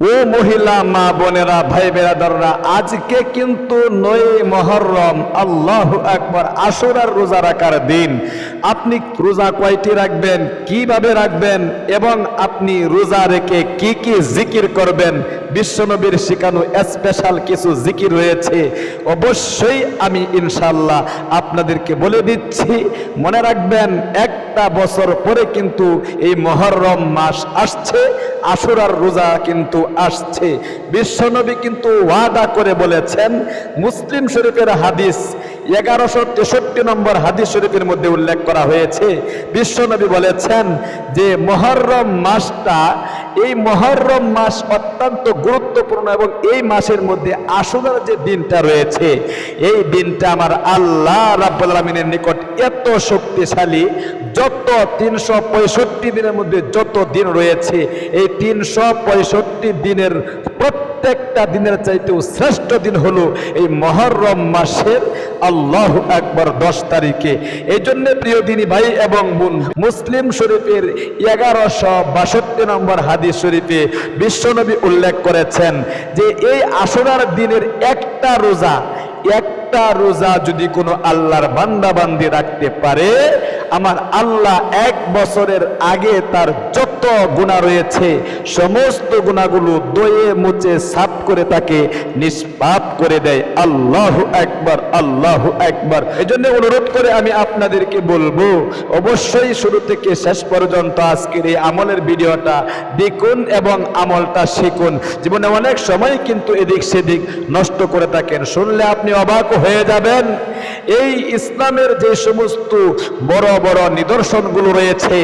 ও মহিলা, মা বোনেরা, ভাই বেরাদাররা আজকে কিন্তু নয় মহরম। আল্লাহ একবার আসরার রোজা রাখার দিন। আপনি রোজা কয়টি রাখবেন, কীভাবে রাখবেন এবং আপনি রোজা রেখে কি কি জিকির করবেন? বিশ্বনবীর শিখানো স্পেশাল কিছু জিকির রয়েছে। অবশ্যই আমি ইনশাল্লাহ আপনাদেরকে বলে দিচ্ছি, মনে রাখবেন, একটা বছর পরে কিন্তু এই মহরম মাস আসছে আশুরার রোজা কিন্তু আসছে। বিশ্বনবী কিন্তু ওয়াদা করে বলেছেন মুসলিম শরীফের হাদিস এগারোশো তেষট্টি নম্বর হাদিস শরীফের মধ্যে উল্লেখ করা হয়েছে, বিশ্বনবী বলেছেন যে মহরম মাসটা, এই মহরম মাস অত্যন্ত গুরুত্বপূর্ণ এবং এই মাসের মধ্যে আসুরার যে দিনটা রয়েছে, এই দিনটা আমার আল্লাহ রাব্বুল নিকট এত শক্তিশালী, যত তিনশো পঁয়ষট্টি দিনের মধ্যে যত দিন রয়েছে, এই তিনশো পঁয়ষট্টি দিনের প্রত্যেকটা দিনের চাইতেও শ্রেষ্ঠ দিন হলো এই মহরম মাসের আল্লাহ একবার দশ তারিখে। এই জন্য প্রিয় দিনী ভাই এবং বোন, মুসলিম শরীফের এগারোশো বাষট্টি নম্বর হাদিস শরীফে বিশ্বনবী উল্লেখ করেছেন যে এই আসরার দিনের একটা রোজা একটা রোজা যদি কোনো আল্লাহর বান্দা বান্দি রাখতে পারে, আমার আল্লাহ এক বছরের আগে তার যত গুণা রয়েছে, সমস্ত গুণাগুলো দয়ে মুচে সাফ করে তাকে নিষ্পাপ করে দেয়। আল্লাহ একবার আল্লাহ একবার এই জন্য অনুরোধ করে আমি আপনাদেরকে বলব, অবশ্যই শুরু থেকে শেষ পর্যন্ত আজকের এই আমলের ভিডিওটা দেখুন এবং আমলটা শিখুন। জীবনে অনেক সময় কিন্তু এদিক সেদিক নষ্ট করে থাকেন। শুনলে আপনি অবাক হয়ে যাবেন। এই ইসলামের যে সমস্ত বড় বড় নিদর্শনগুলো রয়েছে,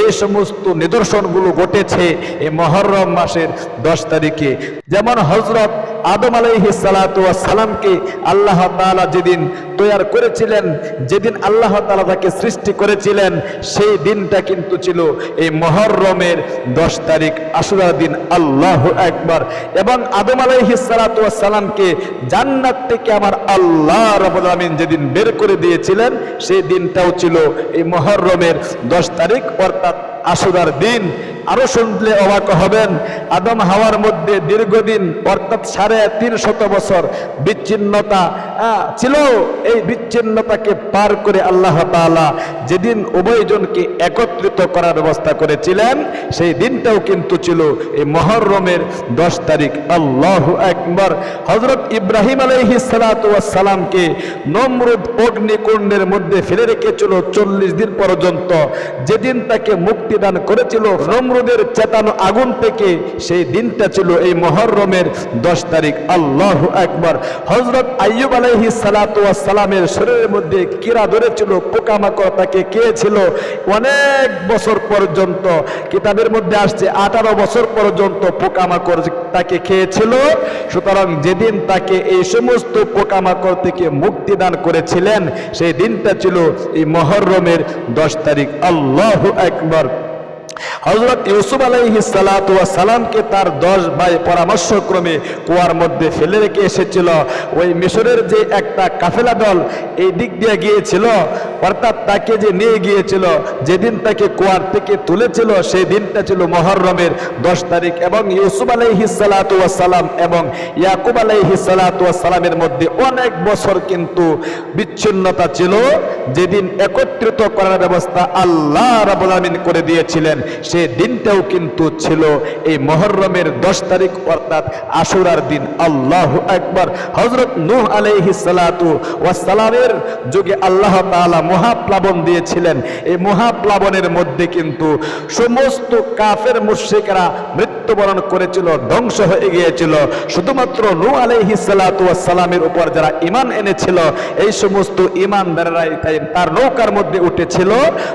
এই সমস্ত নিদর্শনগুলো ঘটেছে এই মহরম মাসের দশ তারিখে। যেমন হজরত আদম আলাইহি সালামকে আল্লাহ তাআলা যেদিন তৈয়ার করেছিলেন, যেদিন আল্লাহ তাআলা তাকে সৃষ্টি করেছিলেন, সেই দিনটা কিন্তু ছিল এই মহরমের দশ তারিখ, আশুরার দিন। আল্লাহ একবার এবং আদম আলাইহি সালামকে জান্নাত থেকে আমার আল্লাহ রবুল আমিন যেদিন বের করে দিয়েছিলেন, সেই দিনটাও ছিল এই মহরমের দশ তারিখ, অর্থাৎ আশুরার দিন। আরও শুনলে অবাক হবেন, আদম হাওয়ার মধ্যে দীর্ঘদিন, অর্থাৎ সাড়ে তিন শত বছর বিচ্ছিন্নতা ছিল। এই বিচ্ছিন্নতাকে পার করে আল্লাহ তাআলা যেদিন উভয়জনকে একত্রিত করার ব্যবস্থা করেছিলেন, সেই দিনটাও কিন্তু ছিল এই মহরমের দশ তারিখ। আল্লাহ একবার হজরত ইব্রাহিম আলাইহি সালামকে নমরুদ অগ্নিকুণ্ডের মধ্যে ফেলে রেখেছিল চল্লিশ দিন পর্যন্ত। যেদিন তাকে মুক্তিদান করেছিল। নমরুদের চেতানো আগুন থেকে সেই দিনটা ছিল এই মহরমের দশ তারিখ। আল্লাহ একবার হজরত আইয়ুব আলাইহি সালামের শরীরের মধ্যে কিরা ধরেছিল, পোকামাকড় তাকে খেয়েছিল। অনেক বছর পর্যন্ত, কিতাবের মধ্যে আসছে, আঠারো বছর পর্যন্ত পোকামাকড় তাকে খেয়েছিল। সুতরাং যেদিন তাকে এই সমস্ত পোকামাকড় থেকে মুক্তি দান করেছিলেন, সেই দিনটা ছিল এই মহরমের দশ তারিখ। আল্লাহ একবার হজরত ইউসুফ আলাইহি সালামকে তার দশ ভাই পরামর্শক্রমে কুয়ার মধ্যে ফেলে রেখে এসেছিল। ওই মিশরের যে একটা কাফেলা দল এই দিক দিয়ে গিয়েছিল, অর্থাৎ তাকে যে নিয়ে গিয়েছিল, যেদিন তাকে কুয়ার থেকে তুলেছিল সেই দিনটা ছিল মহরমের দশ তারিখ এবং ইউসুফ আলাইহি সালাম এবং ইয়াকুব আলাইহি সালামের মধ্যে অনেক বছর কিন্তু বিচ্ছিন্নতা ছিল। যেদিন একত্রিত করার ব্যবস্থা আল্লাহ রাবুল করে দিয়েছিলেন। সে দিনটাও কিন্তু ছিল এই মহরমের দশ তারিখ, অর্থাৎ আশুরার দিন। আল্লাহ একবার হজরত নূহ আলাইহি সালাতু ওয়াসালামের যুগে আল্লাহ তাআলা মহাপ্লাবন দিয়েছিলেন। এই মহাপ্লাবনের মধ্যে কিন্তু সমস্ত কাফের মুশরিকরা মৃত্যুবরণ করেছিল, ধ্বংস হয়ে গিয়েছিল। শুধুমাত্র নূহ আলাইহি সালাতু সালামের উপর যারা ইমান এনেছিল, এই সমস্ত ঈমানদাররাই তাই তার নৌকার মধ্যে উঠেছিল।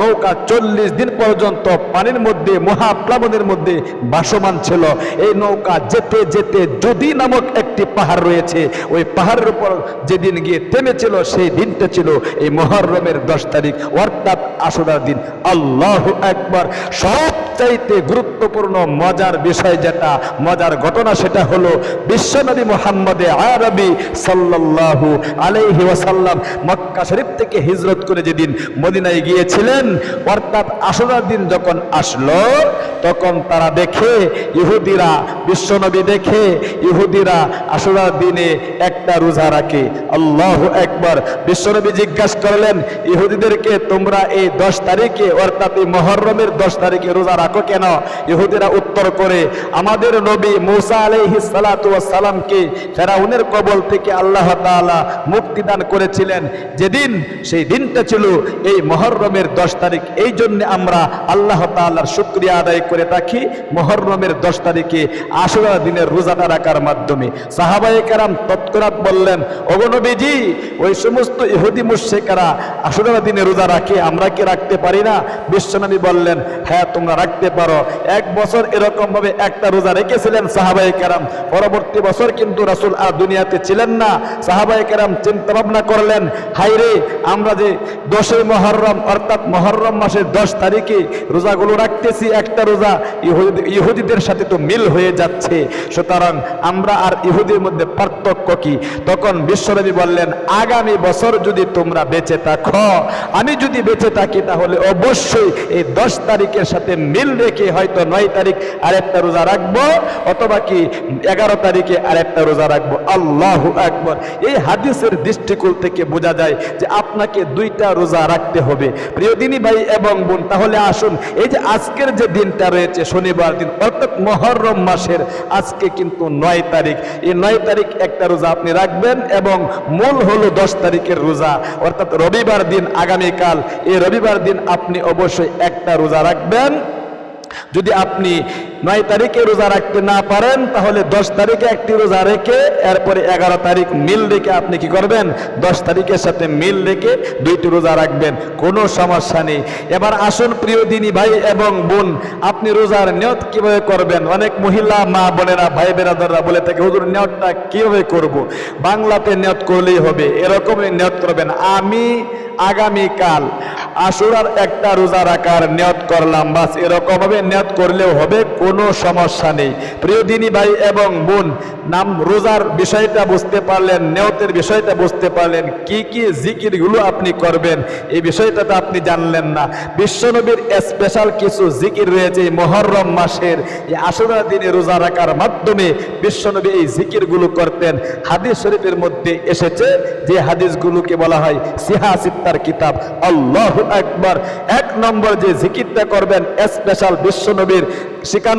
নৌকা চল্লিশ দিন পর্যন্ত পানির মধ্যে, মহাপ্লাবনের মধ্যে ভাসমান ছিল। এই নৌকা যেতে যেতে যদি নামক একটি পাহাড় রয়েছে। ওই পাহাড়ের উপর যেদিন গিয়ে থেমেছিল, সেই দিনটা ছিল এই মহরমের দশ তারিখ। অর্থাৎ আসরার দিন। আল্লাহ একবার সব সবচাইতে গুরুত্বপূর্ণ, মজার বিষয় যেটা, মজার ঘটনা সেটা হলো বিশ্বনবী মোহাম্মদে আরবি সাল্লাল্লাহু আলাইহি ওয়াসাল্লাম মক্কা শরীফ থেকে হিজরত করে যেদিন মদিনায় গিয়েছিলেন, অর্থাৎ আশুরার দিন যখন আসলো, তখন তারা দেখে, ইহুদিরা বিশ্বনবী দেখে, ইহুদিরা আশুরার দিনে একটা রোজা রাখে। আল্লাহ একবার বিশ্বনবী জিজ্ঞাসা করলেন, ইহুদিদেরকে তোমরা এই দশ তারিখে, অর্থাৎ এই মহরমের দশ তারিখে রোজা রাখো? কেন? ইহুদিরা উত্তর করে, আমাদের নবী মুসা আলাইহি সালাতু সালামকে ফেরাউনের কবল থেকে আল্লাহ তাআলা মুক্তি দান করেছিলেন। যেদিন, সেই দিনটা ছিল এই মহরমের দশ তারিখ। এই জন্য আমরা আল্লাহ তাআলার শুক্রিয়া আদায় করে থাকি মহরমের দশ তারিখে আশুরা দিনের রোজাটা রাখার মাধ্যমে। সাহাবায়ে কেরাম তৎক্ষণাৎ বললেন অগনবীজি ওই সমস্ত ইহুদি মুশরিকেরা আশুরা দিনে রোজা রাখে, আমরা কি রাখতে পারি না? বিশ্বনবী বললেন হ্যাঁ তোমরা রাখতে পারো। এক বছর এরকম ভাবে একটা রোজা রেখেছিলেন সাহাবায়ে কেরাম। পরবর্তী বছর কিন্তু রাসূল আর দুনিয়াতে ছিলেন না। সাহাবায়ে কেরাম চিন্তা ভাবনা করলেন হাইরে আমরা যে দশই মহরম, অর্থাৎ মহরম মাসের দশ তারিখে রোজাগুলো রাখতেছি, একটা রোজা ইহুদিদের সাথে তো মিল হয়ে যাচ্ছে। সুতরাং আমরা আর ইহুদির মধ্যে পার্থক্য কি? তখন বিশ্বনবী বললেন, আগামী বছর যদি তোমরা বেঁচে থাকো, আমি যদি বেঁচে থাকি তাহলে অবশ্যই এই দশ তারিখের সাথে মিল রেখে হয়তো নয় তারিখ আরেকটা রোজা রাখব, অথবা কি এগারো তারিখে আরেকটা রোজা রাখব। আল্লাহ একবার এই হাদিসের দৃষ্টিকোণ থেকে বোঝা যায় যে আপনাকে দুইটা রোজা রাখতে হবে। প্রিয় দিনী ভাই এবং বোন, তাহলে আসুন, এই যে আজকের যে দিনটা রয়েছে, শনিবার দিন, অর্থাৎ মহরম মাসের আজকে কিন্তু নয় তারিখ। এই নয় তারিখ একটা রোজা আপনি রাখবেন এবং মূল হলো দশ তারিখের রোজা, অর্থাৎ রবিবার দিন আগামীকাল। এই রবিবার দিন আপনি অবশ্যই একটা রোজা রাখবেন। যদি আপনি নয় তারিখে রোজা রাখতে না পারেন, তাহলে দশ তারিখে একটি রোজা রেখে, এরপরে এগারো তারিখ মিল রেখে আপনি কি করবেন? দশ তারিখের সাথে মিল রেখে দুইটি রোজা রাখবেন, কোনো সমস্যা নেই। এবার আসুন প্রিয় দিনী ভাই এবং বোন, আপনি রোজার নিয়ত কীভাবে করবেন? অনেক মহিলা, মা বোনেরা, ভাই বেরাদাররা বলে থাকে, হুজুর, নিয়তটা কীভাবে করব। বাংলাতে নিয়ত করলেই হবে, এরকমই নিয়ত করবেন, আমি আগামীকাল আশুরার একটা রোজা রাখার নিয়ত করলাম, বাস এরকমভাবে নিয়ত করলেও হবে কোনো সমস্যা নেই। প্রিয় দিনী ভাই এবং বোন, নাম রোজার বিষয়টা বুঝতে পারলেন নিয়তের বিষয়টা বুঝতে পারলেন, কি কি জিকিরগুলো আপনি করবেন, এই বিষয়টা তো আপনি জানলেন না। বিশ্বনবীর স্পেশাল কিছু জিকির রয়েছে এই মহরম মাসের। এই আশুরা দিনে রোজা রাখার মাধ্যমে বিশ্বনবী এই জিকিরগুলো করতেন। হাদিস শরীফের মধ্যে এসেছে যে হাদিসগুলোকে বলা হয় সিহা সিত্তার কিতাব। আল্লাহ একবার এক নম্বর যে জিকিরটা করবেন স্পেশাল বিশ্বনবীর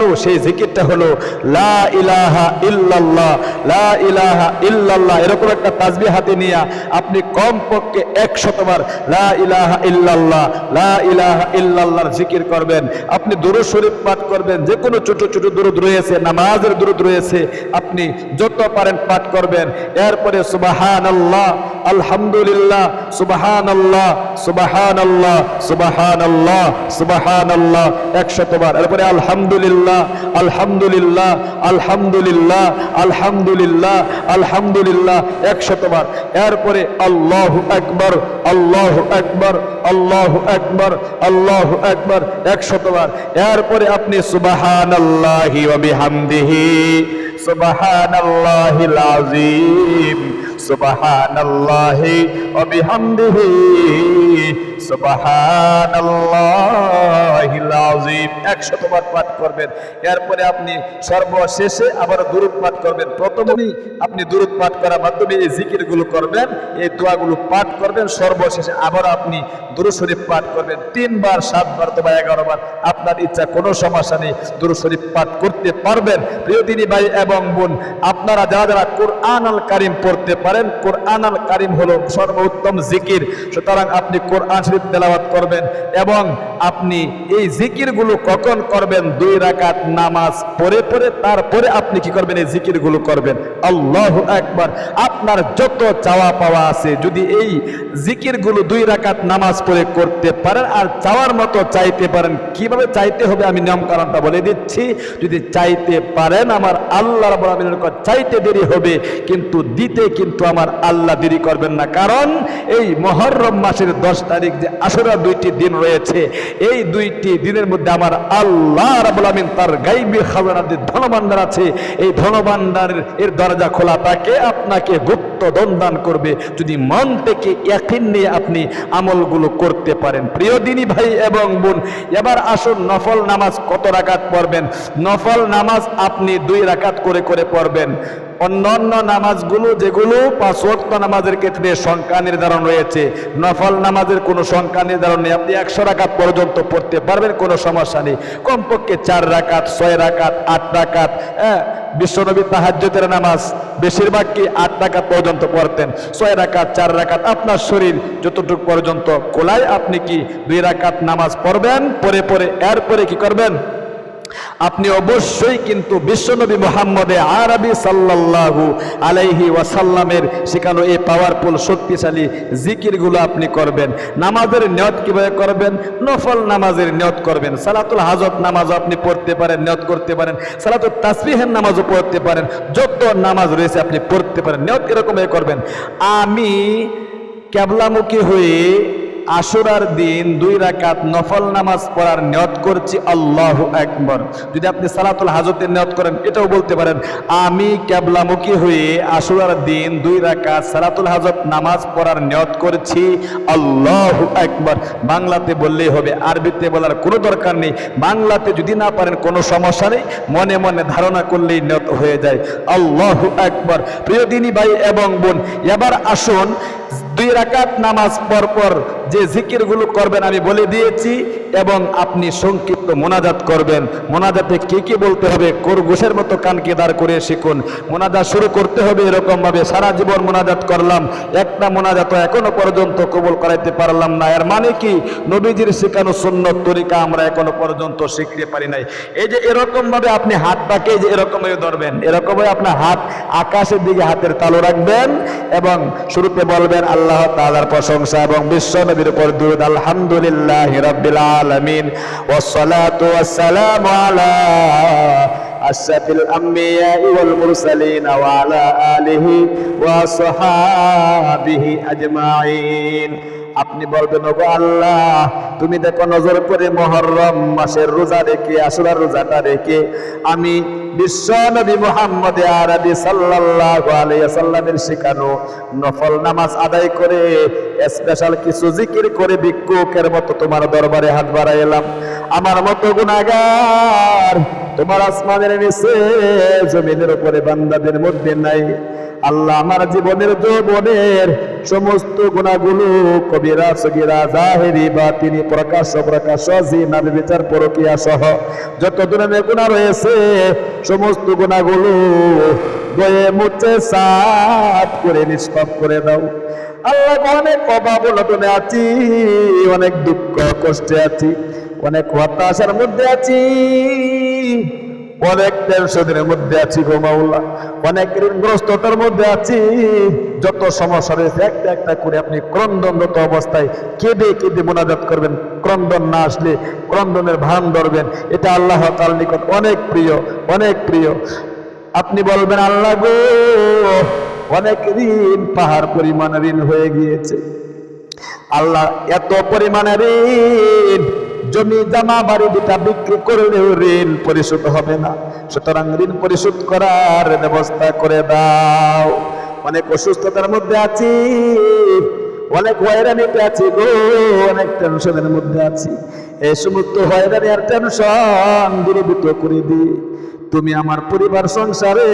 শেখানো সেই জিকিরটা হলো, লা ইলাহা ইল্লাল্লাহ, লা ইলাহা ইল্লাল্লাহ, এরকম একটা তাজবি হাতে নিয়ে আপনি কমপক্ষে একশতবার লা ইলাহা ইল্লাল্লাহ, লা ইলাহা ইল্লাল্লাহর জিকির করবেন। আপনি দুরূদ শরীফ পাঠ করবেন যে কোনো ছোট ছোট দুরুদ রয়েছে, নামাজের দুরুদ রয়েছে, আপনি যত পারেন পাঠ করবেন। এরপরে সুবহানাল্লাহ, আলহামদুলিল্লাহ, সুবহানাল্লাহ সুবহানাল্লাহ সুবহানাল্লাহ সুবহানাল্লাহ একশতবার এরপরে আলহামদুলিল্লাহ আলহামদুলিল্লাহ আলহামদুলিল্লাহ আলহামদুলিল্লাহ আলহামদুলিল্লাহ আলহামদুলিল্লাহ, একশতবার। এরপরে আল্লাহ আকবার আল্লাহ আকবার আল্লাহ আকবার আল্লাহ আকবার, একশতবার। এরপরে আপনি সুবহানাল্লাহি ওয়া বিহামদিহি, সুবহানাল্লাহিল আযীম। ওয়া বিহামদিহি। সুবহানাল্লাহিল আযীম। 100 বার পাঠ করবেন। এরপরে আপনি সর্বশেষে আবার দুরূদ পাঠ করবেন। প্রথমেই আপনি দুরূদ পাঠ করার মাধ্যমে এই জিকিরগুলো করবেন, এই দোয়াগুলো পাঠ করবেন, সর্বশেষে আবার আপনি দুরূদ শরীফ পাঠ করবেন। তিনবার, সাতবার অথবা এগারো বার। আপনার ইচ্ছা কোনো সমস্যা নেই, দুরূদ শরীফ পাঠ করতে পারবেন। প্রিয় দিনী ভাই এবং বোন, আপনারা যারা যারা কোরআন আল কারিম পড়তে পারেন কোরআন আল কারিম হলো সর্বোত্তম জিকির। সুতরাং আপনি কোরআন শরীফ তেলাওয়াত করবেন এবং আপনি এই জিকিরগুলো কখন করবেন? দুই রাকাত নামাজ পড়ে পড়ে, তারপরে আপনি কি করবেন? এই জিকিরগুলো করবেন। আল্লাহ একবার আপনার যত চাওয়া পাওয়া আছে, যদি এই জিকিরগুলো দুই রাকাত নামাজ পড়ে করতে পারেন আর চাওয়ার মতো চাইতে পারেন, কীভাবে চাইতে হবে? আমি নিয়ম কারণটা বলে দিচ্ছি। যদি চাইতে পারেন, আমার আল্লাহ চাইতে দেরি হবে, কিন্তু দিতে কিন্তু আমার আল্লাহ দেরি করবেন না। কারণ এই মহরম মাসের দশ তারিখ যে আসরা দুইটি দিন রয়েছে, এই দুইটি দিনের মধ্যে আমার আল্লাহ রাবুল আমিন তার গাইবি খাবার যে ধনভাণ্ডার আছে, এই ধনভাণ্ডারের এর দরজা খোলা। তাকে আপনাকে গুপ্ত দন্দান করবে, যদি মন থেকে একদিন নিয়ে আপনি আমলগুলো করতে পারেন। প্রিয় দিনী ভাই এবং বোন, এবার আসুন নফল নামাজ কত রাকাত পড়বেন? নফল নামাজ আপনি দুই রাকাত করে করে পড়বেন। অন্যান্য নামাজগুলো যেগুলো পাঁচ ওয়াক্ত নামাজের ক্ষেত্রে সংখ্যা নির্ধারণ রয়েছে, নফল নামাজের কোনো সংখ্যা নির্ধারণ নেই। আপনি একশো রাকাত পর্যন্ত পড়তে পারবেন, কোনো সমস্যা নেই। কমপক্ষে চার রাকাত, ছয় রাকাত, আট রাকাত হ্যাঁ বিশ্বনবী তাহাজ্যতের নামাজ বেশিরভাগ কি আট রাকাত পর্যন্ত পড়তেন। ছয় রাকাত, চার রাকাত আপনার শরীর যতটুকু পর্যন্ত কোলায়, আপনি কি দুই রাকাত নামাজ পড়বেন? পরে পরে এরপরে কি করবেন? আপনি অবশ্যই কিন্তু বিশ্বনবী মোহাম্মদে আরবি সাল্লাল্লাহু আলাইহি ওয়াসাল্লামের শেখানো এই পাওয়ারফুল শক্তিশালী জিকিরগুলো আপনি করবেন। নামাজের নিয়ত কীভাবে করবেন? নফল নামাজের নিয়ত করবেন। সালাতুল হাজত নামাজও আপনি পড়তে পারেন, নিয়ত করতে পারেন। সালাতুল তাসবিহের নামাজও পড়তে পারেন। যত নামাজ রয়েছে আপনি পড়তে পারেন। নিয়ত এরকম করবেন। আমি ক্যাবলামুখী হয়ে আশুরার দিন দুই রাকাত নফল নামাজ পড়ার নিয়ত করছি, আল্লাহ একবার যদি আপনি সালাতুল হাজতের নিয়ত করেন, এটাও বলতে পারেন, আমি ক্যাবলামুখী হয়ে আশুরার দিন দুই রাকাত সালাতুল হাজত নামাজ পড়ার নিয়ত করছি, আল্লাহ একবার বাংলাতে বললেই হবে, আরবিতে বলার কোনো দরকার নেই। বাংলাতে যদি না পারেন, কোনো সমস্যা নেই। মনে মনে ধারণা করলেই নিয়ত হয়ে যায়। আল্লাহ একবার প্রিয় দিনী ভাই এবং বোন, এবার আসুন, দুই রাকাত নামাজ পর পর যে জিকিরগুলো করবেন আমি বলে দিয়েছি এবং আপনি সংক্ষিপ্ত মোনাজাত করবেন। মোনাজাতে কি কি বলতে হবে? কোরঘোষের মতো কানকে দাঁড় করে শিখুন। মোনাজাত শুরু করতে হবে এরকম ভাবে সারা জীবন মোনাজাত করলাম। একটা মোনাজাত এখনও পর্যন্ত কবুল করাইতে পারলাম না। এর মানে কি? নবীজির শেখানো সুন্নত তরিকা আমরা এখনও পর্যন্ত শিখতে পারি নাই। এই যে এরকম ভাবে আপনি হাতটাকে যে এরকম ভাবে ধরবেন। এরকম ভাবে আপনার হাত আকাশের দিকে হাতের তালু রাখবেন এবং শুরুতে বলবেন, আল্লাহ তাআলার প্রশংসা এবং বিশ্ব নবীর উপর দুরূদ, আলহামদুলিল্লাহ রাব্বিল আলামিন ওয়াসসালাতু ওয়াসসালামু আলা আশরাফিল আম্বিয়াই ওয়াল মুরসালিন ওয়া আলা আলিহি ওয়া সাহাবিহি আজমাইন আপনি বলবেন, ওগো আল্লাহ, তুমি দেখো নজর করে মহরম মাসের রোজা রেখে আসলার রোজাটা রেখে, আমি বিশ্ব নবী মোহাম্মদ আরবি সাল্লাল্লাহু আলাইহি শেখানো নফল নামাজ আদায় করে স্পেশাল কিছু জিকির করে ভিক্ষুকের মতো তোমার দরবারে হাত বাড়াইলাম। আমার মতো গুনাহগার। তোমার আসমানের নিচে, জমিনের উপরে বান্দাদের মধ্যে নাই। আল্লাহ আমার জীবনের যৌবনের সমস্ত গুণাগুলো কবিরা, সগিরা, জাহেরি বা তিনি প্রকাশ প্রকাশ নাবি বিচার পরকিয়া সহ যত ধরনের গুণা রয়েছে, সমস্ত গুণাগুলো বয়ে মুছে সাফ করে নিষ্পাপ করে দাও। আল্লাহ অনেক অভাব অনটনে আছি, অনেক দুঃখ কষ্টে আছি, অনেক হতাশার মধ্যে আছি, অনেক টেনশনের মধ্যে আছি গো মাওলা, অনেক ঋণগ্রস্ততার মধ্যে আছি, যত সমস্যা রয়েছে একটা একটা করে আপনি ক্রন্দনরত অবস্থায় কেঁদে কেঁদে মোনাজাত করবেন, ক্রন্দন না আসলে ক্রন্দনের ভান ধরবেন, এটা আল্লাহ তাল নিকট অনেক প্রিয় অনেক প্রিয়। আপনি বলবেন, আল্লাহ গো অনেক ঋণ, পাহাড় পরিমাণ ঋণ হয়ে গিয়েছে। আল্লাহ এত পরিমাণে ঋণ, জমি জামা বাড়ি দুটা বিক্রি করলেও ঋণ পরিশোধ হবে না। সুতরাং ঋণ পরিশোধ করার ব্যবস্থা করে দাও। অনেক অসুস্থতার মধ্যে আছি, অনেক হয়রানিতে আছি গো, অনেক টেনশনের মধ্যে আছি। এই সমস্ত হয়রানি আর টেনশন দূরীভূত করে দিই। তুমি আমার পরিবার সংসারে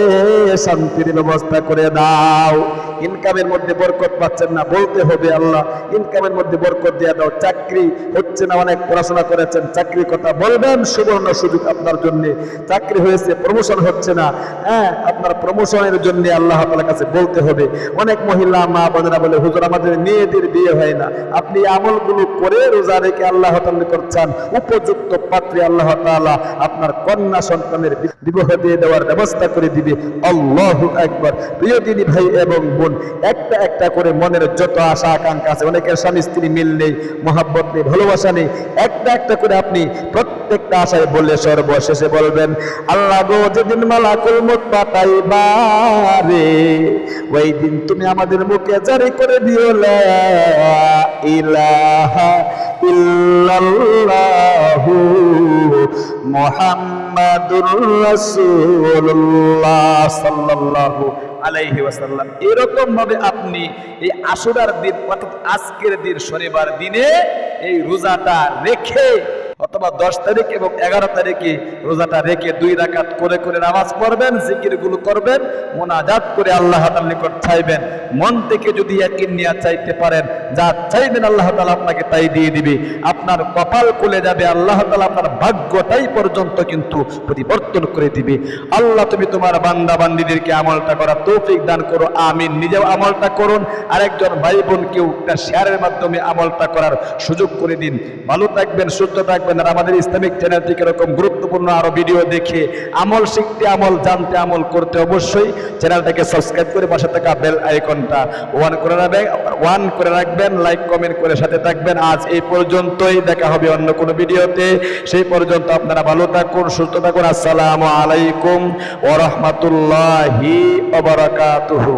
শান্তির ব্যবস্থা করে দাও। ইনকামের মধ্যে বরকত পাচ্ছেন না, বলতে হবে আল্লাহ, ইনকামের মধ্যে বরকত দিয়ে দাও। চাকরি হচ্ছে না, অনেক পড়াশোনা করেছেন, চাকরির কথা বলবেন, সুবর্ণ সুযোগ আপনার জন্য। চাকরি হয়েছে প্রমোশন হচ্ছে না। হ্যাঁ আপনার প্রমোশনের জন্য আল্লাহ তালার কাছে বলতে হবে। অনেক মহিলা মা বোনেরা বলে, হুজুর, আমাদের মেয়েদের বিয়ে হয় না। আপনি আমলগুলো করে রোজা রেখে আল্লাহ তাআলা করছেন। উপযুক্ত পাত্রে আল্লাহ তাআলা আপনার কন্যা সন্তানের বিবাহ দিয়ে দেওয়ার ব্যবস্থা করে দিবে। আল্লাহ একবার প্রিয় দিনী ভাই এবং বোন দেখুন একটা একটা করে মনের যত আশা আকাঙ্ক্ষা আছে, অনেকের স্বামী স্ত্রী মিল নেই, মহাব্বত নেই, ভালোবাসা নেই, একটা একটা করে আপনি প্রত্যেকটা আশায় বললে সর্বশেষে বলবেন, আল্লাহ গো, যেদিন মালাকুল মুত পাঠাইবারে ওই দিন তুমি আমাদের মুখে জারি করে দিও, লা ইলাহা ইল্লাল্লাহু মুহাম্মাদুর রাসূলুল্লাহ সাল্লাল্লাহু আলাইহি ওয়াসাল্লাম এরকম ভাবে আপনি এই আশুরার দিন অর্থাৎ আজকের দিন শনিবার দিনে এই রোজাটা রেখে অথবা দশ তারিখ এবং এগারো তারিখে রোজাটা রেখে দুই রাকাত করে করে নামাজ পড়বেন জিকিরগুলো করবেন, মোনাজাত করে আল্লাহ নিকট চাইবেন। মন থেকে যদি একিন নিয়ে চাইতে পারেন, যা চাইবেন আল্লাহ তালা আপনাকে তাই দিয়ে দিবে। আপনার কপাল খুলে যাবে, আল্লাহ তালা আপনার ভাগ্যটাই পর্যন্ত কিন্তু পরিবর্তন করে দিবে। আল্লাহ তুমি তোমার বান্দা বান্দিদেরকে আমলটা করার তৌফিক দান করো, আমিন। নিজেও আমলটা করুন, আরেকজন ভাই বোনকেও একটা শেয়ারের মাধ্যমে আমলটা করার সুযোগ করে দিন। ভালো থাকবেন, সুস্থ থাকবেন। আর আমাদের ইসলামিক চ্যানেলটিকে এরকম গুরুত্বপূর্ণ আরও ভিডিও দেখে আমল শিখতে, আমল জানতে, আমল করতে অবশ্যই চ্যানেলটাকে সাবস্ক্রাইব করে পাশে থাকা বেল আইকনটা ওয়ান করে রাখবেন ওয়ান করে রাখবেন লাইক কমেন্ট করে সাথে থাকবেন। আজ এই পর্যন্তই, দেখা হবে অন্য কোনো ভিডিওতে সেই পর্যন্ত আপনারা ভালো থাকুন, সুস্থ থাকুন। আসসালামু আলাইকুম ওয়া রাহমাতুল্লাহি ওয়া বারাকাতুহু।